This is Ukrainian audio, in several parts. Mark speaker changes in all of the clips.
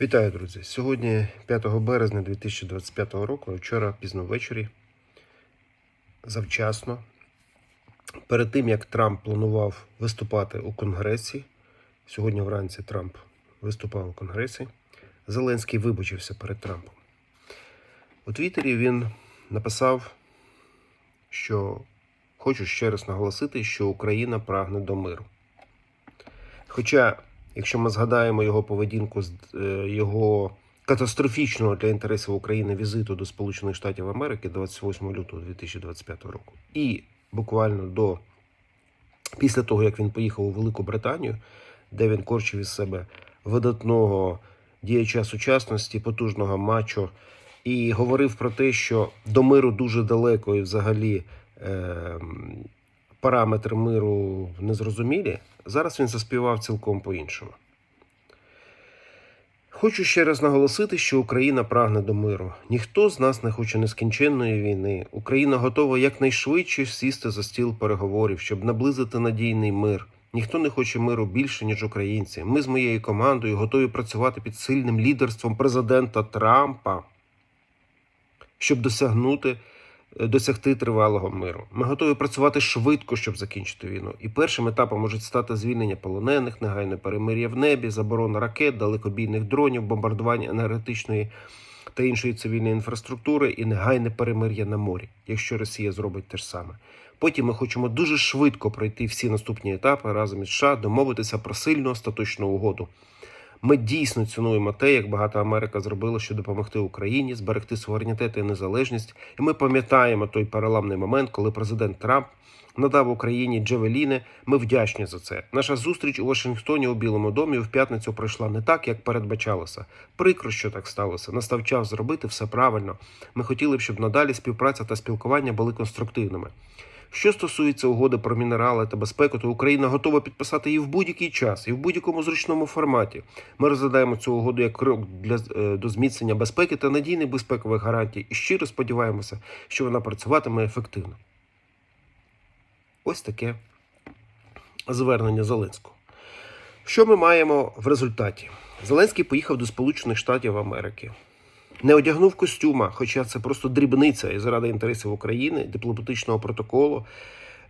Speaker 1: Вітаю, друзі! Сьогодні 5 березня 2025 року, вчора пізно ввечері, завчасно, перед тим як Трамп планував виступати у Конгресі, сьогодні вранці Трамп виступав у Конгресі, Зеленський вибачився перед Трампом. У Твіттері він написав, що хочу ще раз наголосити, що Україна прагне до миру. Хоча, якщо ми згадаємо його поведінку з е, його катастрофічного для інтересів України візиту до Сполучених Штатів Америки 28 лютого 2025 року, і буквально до після того, як він поїхав у Велику Британію, де він корчив із себе видатного діяча сучасності, потужного мачо, і говорив про те, що до миру дуже далеко і взагалі. Е- параметри миру незрозумілі, зараз він заспівав цілком по-іншому. Хочу ще раз наголосити, що Україна прагне до миру. Ніхто з нас не хоче нескінченної війни. Україна готова якнайшвидше сісти за стіл переговорів, щоб наблизити надійний мир. Ніхто не хоче миру більше, ніж українці. Ми з моєю командою готові працювати під сильним лідерством президента Трампа, щоб досягнути досягти тривалого миру. Ми готові працювати швидко, щоб закінчити війну. І першим етапом може стати звільнення полонених, негайне перемир'я в небі, заборона ракет, далекобійних дронів, бомбардування енергетичної та іншої цивільної інфраструктури і негайне перемир'я на морі, якщо Росія зробить те ж саме. Потім ми хочемо дуже швидко пройти всі наступні етапи разом із США, домовитися про сильну остаточну угоду. Ми дійсно цінуємо те, як багато Америка зробила, щоб допомогти Україні зберегти суверенітет і незалежність. І ми пам'ятаємо той переламний момент, коли президент Трамп надав Україні Джавеліни. Ми вдячні за це. Наша зустріч у Вашингтоні у Білому домі в п'ятницю пройшла не так, як передбачалося. Прикро, що так сталося. Настав час зробити все правильно. Ми хотіли б, щоб надалі співпраця та спілкування були конструктивними. Що стосується угоди про мінерали та безпеку, то Україна готова підписати її в будь-який час і в будь-якому зручному форматі. Ми розглядаємо цю угоду як крок для е, до зміцнення безпеки та надійних безпекових гарантій. І щиро сподіваємося, що вона працюватиме ефективно. Ось таке звернення Зеленського. Що ми маємо в результаті? Зеленський поїхав до Сполучених Штатів Америки. Не одягнув костюма, хоча це просто дрібниця і заради інтересів України, дипломатичного протоколу.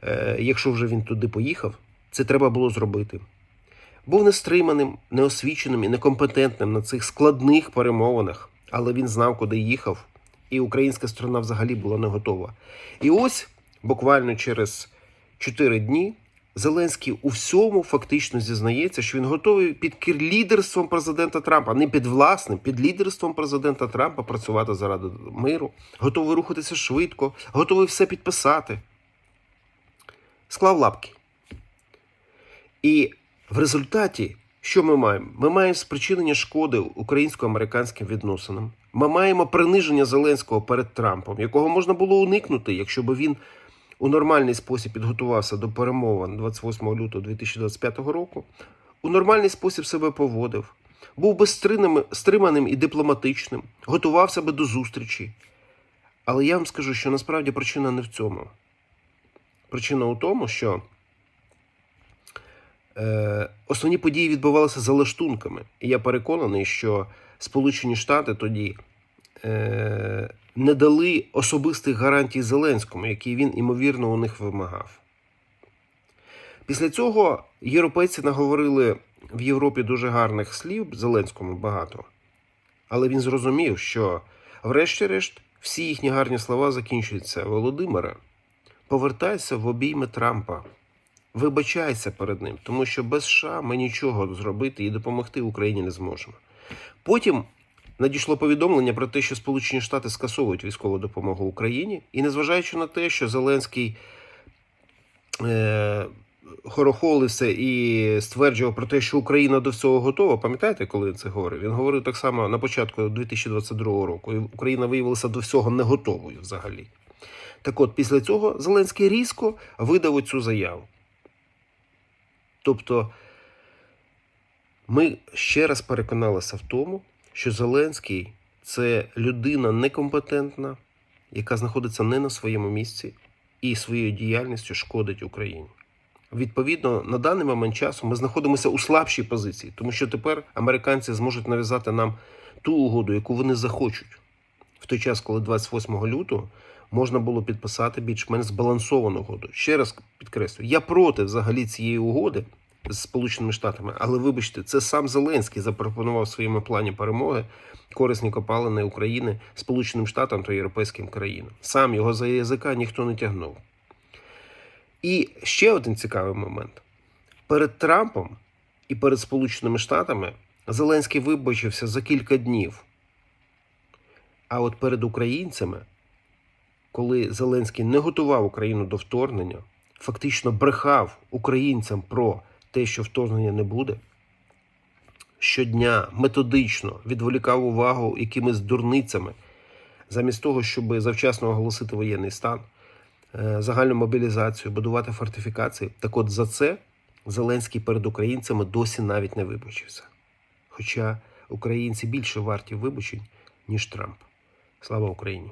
Speaker 1: Е, якщо вже він туди поїхав, це треба було зробити. Був нестриманим, неосвіченим і некомпетентним на цих складних перемовинах, але він знав, куди їхав, і українська сторона взагалі була не готова. І ось буквально через 4 дні Зеленський у всьому фактично зізнається, що він готовий під лідерством президента Трампа, не під власним, під лідерством президента Трампа працювати заради миру, готовий рухатися швидко, готовий все підписати. Склав лапки. І в результаті, що ми маємо? Ми маємо спричинення шкоди українсько-американським відносинам. Ми маємо приниження Зеленського перед Трампом, якого можна було уникнути, якщо б він у нормальний спосіб підготувався до перемовин 28 лютого 2025 року, у нормальний спосіб себе поводив, був би стриманим, і дипломатичним, готувався би до зустрічі. Але я вам скажу, що насправді причина не в цьому. Причина у тому, що е, основні події відбувалися за лаштунками. І я переконаний, що Сполучені Штати тоді е, не дали особистих гарантій Зеленському, які він, ймовірно, у них вимагав. Після цього європейці наговорили в Європі дуже гарних слів Зеленському багато. Але він зрозумів, що, врешті-решт, всі їхні гарні слова закінчуються. Володимире, повертайся в обійми Трампа. Вибачайся перед ним, тому що без США ми нічого зробити і допомогти Україні не зможемо. Потім надійшло повідомлення про те, що Сполучені Штати скасовують військову допомогу Україні, і незважаючи на те, що Зеленський е, хорохолився і стверджував про те, що Україна до всього готова. Пам'ятаєте, коли він це говорив? Він говорив так само на початку 2022 року. І Україна виявилася до всього не готовою взагалі. Так от, після цього Зеленський різко видав цю заяву. Тобто, ми ще раз переконалися в тому, що Зеленський це людина некомпетентна, яка знаходиться не на своєму місці і своєю діяльністю шкодить Україні. Відповідно, на даний момент часу ми знаходимося у слабшій позиції, тому що тепер американці зможуть нав'язати нам ту угоду, яку вони захочуть. В той час, коли 28 лютого можна було підписати більш-менш збалансовану угоду. Ще раз підкреслюю, я проти взагалі цієї угоди з Сполученими Штатами, але вибачте, це сам Зеленський запропонував в своєму плані перемоги корисні копалини України Сполученим Штатам та європейським країнам. Сам його за язика ніхто не тягнув. І ще один цікавий момент: перед Трампом і перед Сполученими Штатами Зеленський вибачився за кілька днів. А от перед українцями, коли Зеленський не готував Україну до вторгнення, фактично брехав українцям про те, що вторгнення не буде, щодня методично відволікав увагу якимись дурницями, замість того, щоб завчасно оголосити воєнний стан, е, загальну мобілізацію, будувати фортифікації. Так от за це Зеленський перед українцями досі навіть не вибачився. Хоча українці більше варті вибачень, ніж Трамп. Слава Україні!